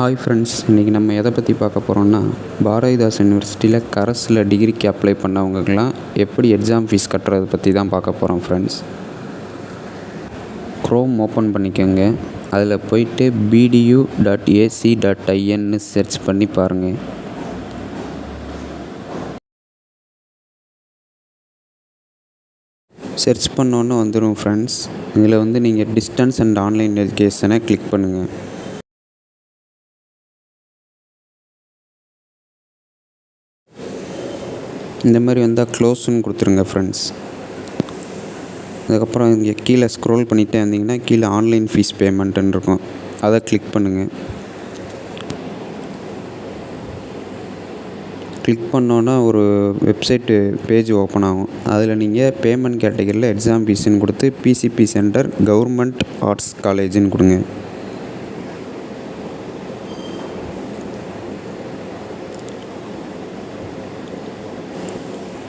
Hi friends இன்றைக்கி நம்ம எதை பற்றி பார்க்க போகிறோம்னா பாரதிதாஸ் யூனிவர்சிட்டியில் கரஸில் டிகிரிக்கு அப்ளை பண்ணவங்களுக்கெல்லாம் எப்படி எக்ஸாம் ஃபீஸ் கட்டுறதை பற்றி தான் பார்க்க போகிறோம் ஃப்ரெண்ட்ஸ் க்ரோம் ஓப்பன் பண்ணிக்கோங்க. அதில் போயிட்டு பிடியூ டாட் ஏசி டாட் ஐஎன்னு சர்ச் பண்ணி பாருங்கள் சர்ச் பண்ணோன்னே வந்துடும் ஃப்ரெண்ட்ஸ் இதில் வந்து நீங்கள் டிஸ்டன்ஸ் அண்ட் ஆன்லைன் எஜுகேஷனை கிளிக் பண்ணுங்கள் இந்த மாதிரி வந்தால் க்ளோஸுன்னு கொடுத்துருங்க ஃப்ரெண்ட்ஸ் அதுக்கப்புறம் இங்கே கீழே ஸ்க்ரோல் பண்ணிகிட்டே வந்தீங்கன்னா கீழே ஆன்லைன் ஃபீஸ் பேமெண்ட்டுன்னு இருக்கும். அதை கிளிக் பண்ணுங்கள் கிளிக் பண்ணோன்னா ஒரு வெப்சைட்டு பேஜ் ஓப்பன் ஆகும். அதில் நீங்கள் பேமெண்ட் கேட்டகரியில் எக்ஸாம் ஃபீஸுன்னு கொடுத்து பிசிபி சென்டர் கவர்மெண்ட் ஆர்ட்ஸ் காலேஜுன்னு கொடுங்க.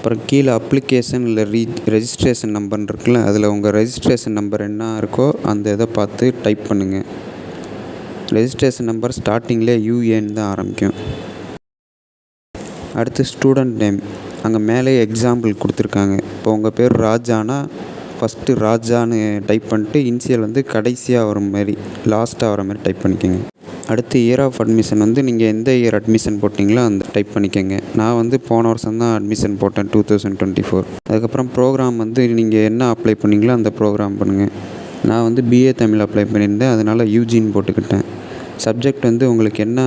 அப்புறம் கீழே அப்ளிகேஷன் இல்லை ரீ ரெஜிஸ்ட்ரேஷன் நம்பர்னு இருக்குல்ல அதில் உங்கள் ரெஜிஸ்ட்ரேஷன் நம்பர் என்ன இருக்கோ அந்த இதை பார்த்து டைப் பண்ணுங்கள் ரெஜிஸ்ட்ரேஷன் நம்பர் ஸ்டார்டிங்கில் யூஏன்னு தான் ஆரம்பிக்கும். அடுத்து ஸ்டூடெண்ட் நேம் அங்கே மேலே எக்ஸாம்பிள் கொடுத்துருக்காங்க. இப்போ உங்கள் பேர் ராஜானா ஃபஸ்ட்டு ராஜான்னு டைப் பண்ணிட்டு இன்சியல் வந்து கடைசியாக வர மாதிரி லாஸ்ட்டாக வர மாதிரி டைப் பண்ணிக்கோங்க. அடுத்து இயர் ஆஃப் அட்மிஷன் வந்து நீங்கள் எந்த இயர் அட்மிஷன் போட்டிங்களோ அந்த டைப் பண்ணிக்கோங்க. நான் வந்து போன வருஷம் தான் அட்மிஷன் போட்டேன் டூ தௌசண்ட் டுவெண்ட்டி ஃபோர் அதுக்கப்புறம் ப்ரோக்ராம் வந்து நீங்கள் என்ன அப்ளை பண்ணிங்களோ அந்த ப்ரோக்ராம் பண்ணுங்கள் நான் வந்து பிஏ தமிழ் அப்ளை பண்ணியிருந்தேன் அதனால் யூஜின்னு போட்டுக்கிட்டேன். சப்ஜெக்ட் வந்து உங்களுக்கு என்ன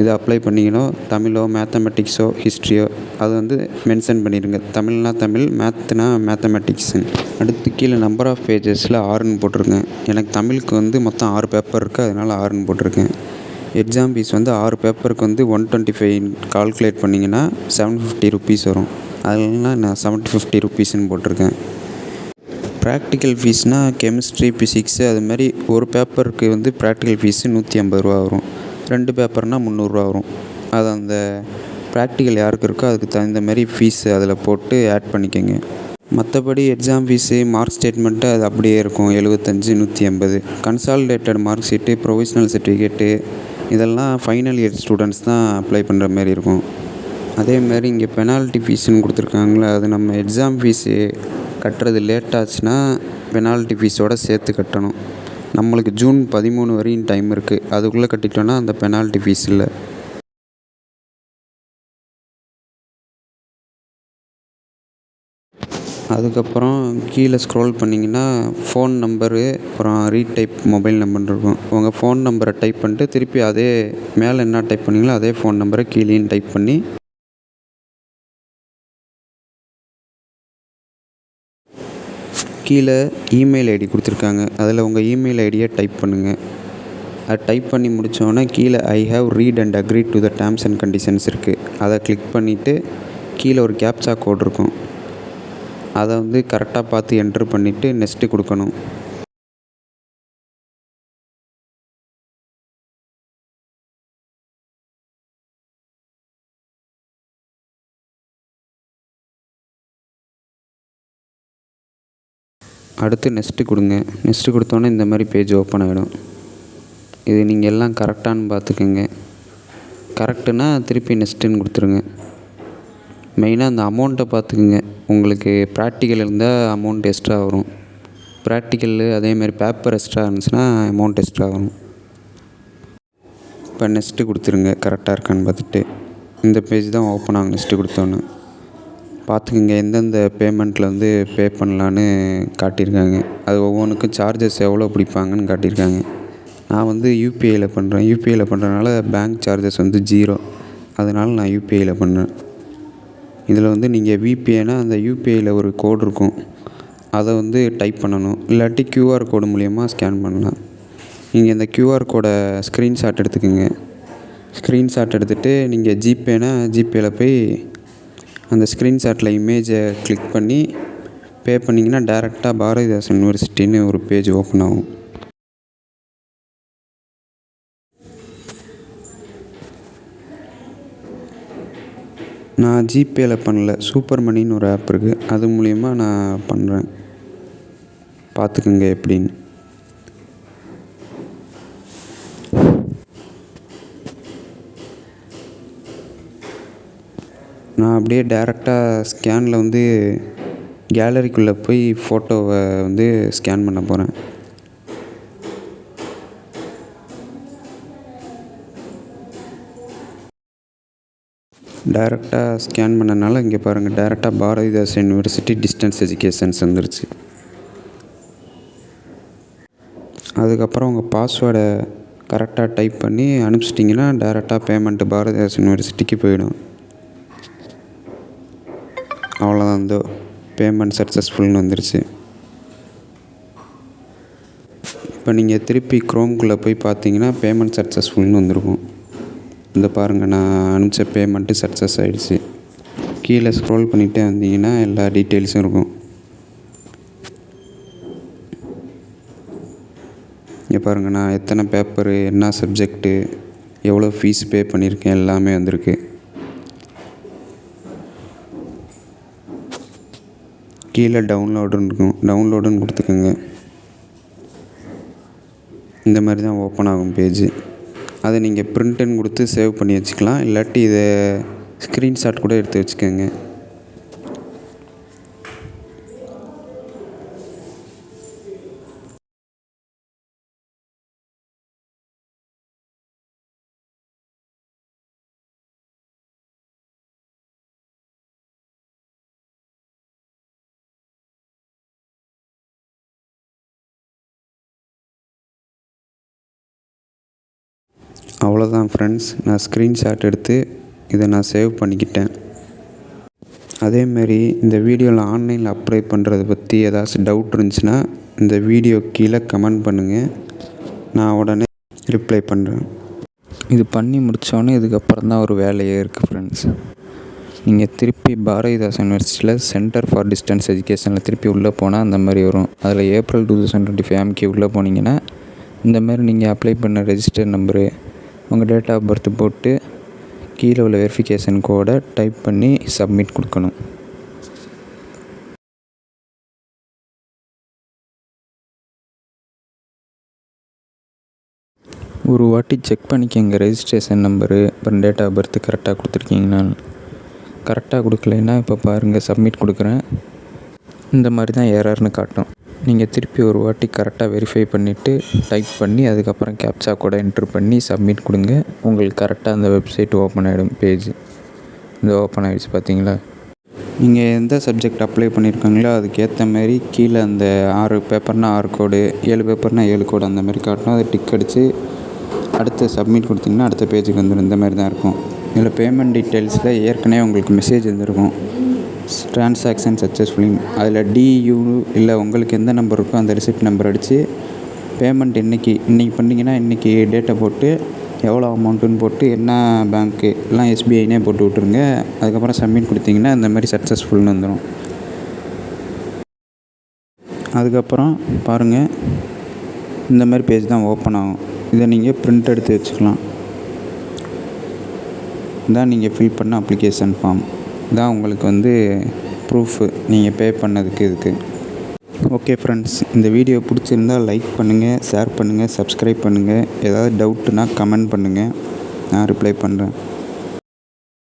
இதை அப்ளை பண்ணீங்களோ தமிழோ மேத்தமெட்டிக்ஸோ ஹிஸ்ட்ரியோ அது வந்து மென்ஷன் பண்ணிடுங்க தமிழ்னா தமிழ் மேத்னா மேத்தமெட்டிக்ஸுன்னு அடுத்து கீழே நம்பர் ஆஃப் பேஜஸில் ஆறுன்னு போட்டிருக்கேன். எனக்கு தமிழுக்கு வந்து மொத்தம் ஆறு பேப்பர் இருக்குது அதனால் ஆறுன்னு போட்டிருக்கேன். எக்ஸாம் ஃபீஸ் வந்து ஆறு பேப்பருக்கு வந்து ஒன் டுவெண்ட்டி ஃபைவ் கால்குலேட் பண்ணிங்கன்னா செவன் ஃபிஃப்டி ருபீஸ் வரும். அதெல்லாம் நான் செவன் ஃபிஃப்டி ருபீஸ்ன்னு போட்டிருக்கேன். ப்ராக்டிக்கல் ஃபீஸ்னால் கெமிஸ்ட்ரி ஃபிசிக்ஸு அது மாதிரி ஒரு பேப்பருக்கு வந்து ப்ராக்டிக்கல் ஃபீஸு நூற்றி ஐம்பது ரூபா வரும். ரெண்டு பேப்பர்னால் முந்நூறுரூவா வரும். அது அந்த ப்ராக்டிக்கல் யாருக்கு இருக்கோ அதுக்கு தகுந்த மாதிரி ஃபீஸு அதில் போட்டு ஆட் பண்ணிக்கோங்க. மற்றபடி எக்ஸாம் ஃபீஸு மார்க் ஸ்டேட்மெண்ட்டு அது அப்படியே இருக்கும். எழுபத்தஞ்சி நூற்றி ஐம்பது. Consolidated mark sheet provisional certificate இதெல்லாம் ஃபைனல் இயர் ஸ்டூடெண்ட்ஸ் தான் அப்ளை பண்ணுற மாதிரி இருக்கும். அதேமாதிரி இங்கே பெனால்ட்டி ஃபீஸுன்னு கொடுத்துருக்காங்களே அது நம்ம எக்ஸாம் ஃபீஸு கட்டுறது லேட் ஆச்சுன்னா பெனால்ட்டி ஃபீஸோடு சேர்த்து கட்டணும். நம்மளுக்கு ஜூன் பதிமூணு வரையும் டைம் இருக்குது அதுக்குள்ளே கட்டிட்டோன்னா அந்த பெனால்ட்டி ஃபீஸ் இல்லை. அதுக்கப்புறம் கீழே ஸ்க்ரோல் பண்ணிங்கன்னா ஃபோன் நம்பரு அப்புறம் ரீடைப் மொபைல் நம்பர் இருக்கும். உங்கள் ஃபோன் நம்பரை டைப் பண்ணிட்டு திருப்பி அதே மேலே என்ன டைப் பண்ணீங்களோ அதே ஃபோன் நம்பரை கீழேயும் டைப் பண்ணி கீழே இமெயில் ஐடி கொடுத்துருக்காங்க. அதில் உங்கள் இமெயில் ஐடியை டைப் பண்ணுங்கள் அதை டைப் பண்ணி முடித்தோன்னே கீழே I have read and agree to the terms and conditions இருக்குது அதை கிளிக் பண்ணிவிட்டு கீழே ஒரு கேப்சா கோட் இருக்கும். அதை வந்து கரெக்டாக பார்த்து என்ட்ரு பண்ணிவிட்டு நெக்ஸ்ட்டு கொடுக்கணும். அடுத்து நெக்ஸ்ட்டு கொடுங்க. நெக்ஸ்ட்டு கொடுத்தோன்னே இந்த மாதிரி பேஜ் ஓப்பன் ஆகிடும் இது நீங்கள் எல்லாம் கரெக்டானு பார்த்துக்குங்க. கரெக்டுனா திருப்பி நெக்ஸ்ட்டுன்னு கொடுத்துருங்க. மெயினாக அந்த அமௌண்ட்டை பார்த்துக்குங்க. உங்களுக்கு ப்ராக்டிக்கல் இருந்தால் அமௌண்ட் எக்ஸ்ட்ரா வரும். ப்ராக்டிக்கல் அதேமாதிரி பேப்பர் எக்ஸ்ட்ரா இருந்துச்சுன்னா அமௌண்ட் எக்ஸ்ட்ரா வரும். இப்போ நெக்ஸ்ட்டு கொடுத்துருங்க. கரெக்டாக இருக்கான்னு பார்த்துட்டு. இந்த பேஜ் தான் ஓப்பன் ஆகும் நெக்ஸ்ட்டு கொடுத்தோன்னே. பார்த்துக்குங்க. எந்தெந்த பேமெண்ட்டில் வந்து பே பண்ணலான்னு காட்டியிருக்காங்க. அது ஒவ்வொன்றுக்கும் சார்ஜஸ் எவ்வளோ பிடிப்பாங்கன்னு காட்டியிருக்காங்க. நான் வந்து யூபிஐயில் பண்ணுறேன். யூபிஐயில் பண்ணுறதுனால பேங்க் சார்ஜஸ் வந்து ஜீரோ அதனால் நான் யூபிஐயில் பண்ணுறேன் இதில் வந்து நீங்கள் விபிஐனா அந்த யூபிஐயில் ஒரு கோடு இருக்கும். அதை வந்து டைப் பண்ணணும். இல்லாட்டி க்யூஆர் கோடு மூலிமா ஸ்கேன் பண்ணலாம். நீங்கள் இந்த க்யூஆர் கோடை ஸ்க்ரீன்ஷாட் எடுத்துக்கோங்க. ஸ்க்ரீன்ஷாட் எடுத்துகிட்டு நீங்கள் ஜிபேனால் ஜிபேயில் போய் அந்த ஸ்க்ரீன்ஷாட்டில் இமேஜை கிளிக் பண்ணி பே பண்ணிங்கன்னா டேரெக்டாக பாரதிதாஸ் யூனிவர்சிட்டின்னு ஒரு பேஜ் ஓப்பன் ஆகும். நான் ஜிபேயில் பண்ணல. சூப்பர் மணின்னு ஒரு ஆப் இருக்குது அது மூலிமா நான் பண்ணுறேன் பார்த்துக்குங்க எப்படின்னு. நான் அப்படியே டேரெக்டாக ஸ்கேனில் வந்து கேலரிக்குள்ளே போய் ஃபோட்டோவை வந்து ஸ்கேன் பண்ண போகிறேன் டேரெக்டாக ஸ்கேன் பண்ணனால இங்கே பாருங்கள் டேரெக்டாக பாரதிதாஸ் யூனிவர்சிட்டி டிஸ்டன்ஸ் எஜுகேஷன்ஸ் வந்துருச்சு. அதுக்கப்புறம் உங்கள் பாஸ்வேர்டை கரெக்டாக டைப் பண்ணி அனுப்பிச்சிட்டிங்கன்னா டேரெக்டாக பேமெண்ட்டு பாரதிதாஸ் யூனிவர்சிட்டிக்கு போயிடும். அவ்வளோதான் இந்த பேமெண்ட் சக்ஸஸ்ஃபுல்னு வந்துருச்சு. இப்போ நீங்கள் திருப்பி க்ரோம்குள்ளே போய் பார்த்தீங்கன்னா பேமெண்ட் சக்ஸஸ்ஃபுல்னு வந்திருக்கும். இந்த பாருங்கள் நான் அனுப்பிச்ச பேமெண்ட்டு சக்ஸஸ் ஆகிடுச்சு கீழே ஸ்க்ரோல் பண்ணிகிட்டே வந்தீங்கன்னா எல்லா டீட்டெயில்ஸும் இருக்கும். இங்கே பாருங்கள் நான் எத்தனை பேப்பரு என்ன சப்ஜெக்ட்டு எவ்வளோ ஃபீஸ் பே பண்ணியிருக்கேன் எல்லாமே வந்திருக்கு. கீழே டவுன்லோடுன்னு இருக்கும். டவுன்லோடுன்னு கொடுத்துக்கோங்க. இந்த மாதிரி தான் ஓப்பன் ஆகும் பேஜு அதை நீங்கள் பிரிண்ட்டுன்னு கொடுத்து சேவ் பண்ணி வச்சுக்கலாம். இல்லாட்டி இதை ஸ்க்ரீன்ஷாட் கூட எடுத்து வச்சுக்கோங்க. அவ்வளோதான் ஃப்ரெண்ட்ஸ் நான் ஸ்க்ரீன்ஷாட் எடுத்து இதை நான் சேவ் பண்ணிக்கிட்டேன். அதேமாரி இந்த வீடியோவில் ஆன்லைனில் அப்ளை பண்ணுறத பற்றி ஏதாச்சும் டவுட் இருந்துச்சுன்னா இந்த வீடியோ கீழே கமெண்ட் பண்ணுங்கள் நான் உடனே ரிப்ளை பண்ணுறேன் இது பண்ணி முடித்தோடனே இதுக்கப்புறம் தான் ஒரு வேலையே இருக்குது ஃப்ரெண்ட்ஸ் நீங்கள் திருப்பி பாரதிதாஸ் யூனிவர்சிட்டியில் சென்டர் ஃபார் டிஸ்டன்ஸ் எஜுகேஷனில் திருப்பி உள்ளே போனால் அந்த மாதிரி வரும். அதில் April two thousand twenty five MK உள்ளே போனீங்கன்னா இந்த மாதிரி நீங்கள் அப்ளை பண்ண ரெஜிஸ்டர் நம்பரு உங்கள் டேட் ஆஃப் பர்த் போட்டு கீழே உள்ள வெரிஃபிகேஷன் கோடை டைப் பண்ணி சப்மிட் கொடுக்கணும். ஒரு வாட்டி செக் பண்ணிக்கங்க ரெஜிஸ்ட்ரேஷன் நம்பரு அப்புறம் டேட் ஆஃப் பர்த் கரெக்டாக கொடுத்துருக்கீங்கன்னு கரெக்டாக கொடுக்கலைன்னா இப்போ பாருங்கள் சப்மிட் கொடுக்குறேன். இந்த மாதிரி தான் ஏறாருன்னு காட்டும். நீங்கள் திருப்பி ஒரு வாட்டி கரெக்டாக வெரிஃபை பண்ணிவிட்டு டைப் பண்ணி அதுக்கப்புறம் கேப்சா கூட என்ட்ரு பண்ணி சப்மிட் கொடுங்க. உங்களுக்கு கரெக்டாக அந்த வெப்சைட் ஓப்பன் ஆகிடும் பேஜ் இந்த ஓப்பன் ஆகிடுச்சு பார்த்தீங்களா நீங்கள் எந்த சப்ஜெக்ட் அப்ளை பண்ணியிருக்காங்களோ அதுக்கேற்ற மாதிரி கீழே அந்த ஆறு பேப்பர்னால் ஆறு கோடு ஏழு பேப்பர்னால் ஏழு கோடு அந்த மாதிரி காட்டணும். அதை டிக் அடித்து அடுத்து சப்மிட் கொடுத்தீங்கன்னா அடுத்த பேஜுக்கு வந்துடும் இந்த மாதிரி தான் இருக்கும். இதில் பேமெண்ட் டீட்டெயில்ஸில் ஏற்கனவே உங்களுக்கு மெசேஜ் வந்துருக்கும் ட்ரான்சாக்ஷன் சக்ஸஸ்ஃபுல்லிங் அதில் டியூ இல்லை உங்களுக்கு எந்த நம்பர் இருக்கோ அந்த ரிசிப்ட் நம்பர் அடித்து பேமெண்ட் இன்றைக்கி இன்றைக்கி பண்ணிங்கன்னா இன்றைக்கி டேட்டை போட்டு எவ்வளோ அமௌண்ட்டுன்னு போட்டு என்ன பேங்க்கு எல்லாம் எஸ்பிஐனே போட்டு விட்ருங்க அதுக்கப்புறம் சப்மிட் கொடுத்தீங்கன்னா இந்த மாதிரி சக்ஸஸ்ஃபுல்னு வந்துடும் அதுக்கப்புறம் பாருங்கள் இந்த மாதிரி பேஜ் தான் ஓப்பன் ஆகும். இதை நீங்கள் பிரிண்ட் எடுத்து வச்சுக்கலாம். இதான் நீங்கள் ஃபில் பண்ண அப்ளிகேஷன் ஃபார்ம் இதான் உங்களுக்கு வந்து ப்ரூஃபு நீங்கள் பே பண்ணதுக்கு இதுக்கு. ஓகே ஃப்ரெண்ட்ஸ் இந்த வீடியோ பிடிச்சிருந்தால் லைக் பண்ணுங்கள் ஷேர் பண்ணுங்கள் சப்ஸ்கிரைப் பண்ணுங்கள் ஏதாவது டவுட்டுனால் கமெண்ட் பண்ணுங்கள் நான் ரிப்ளை பண்ணுறேன்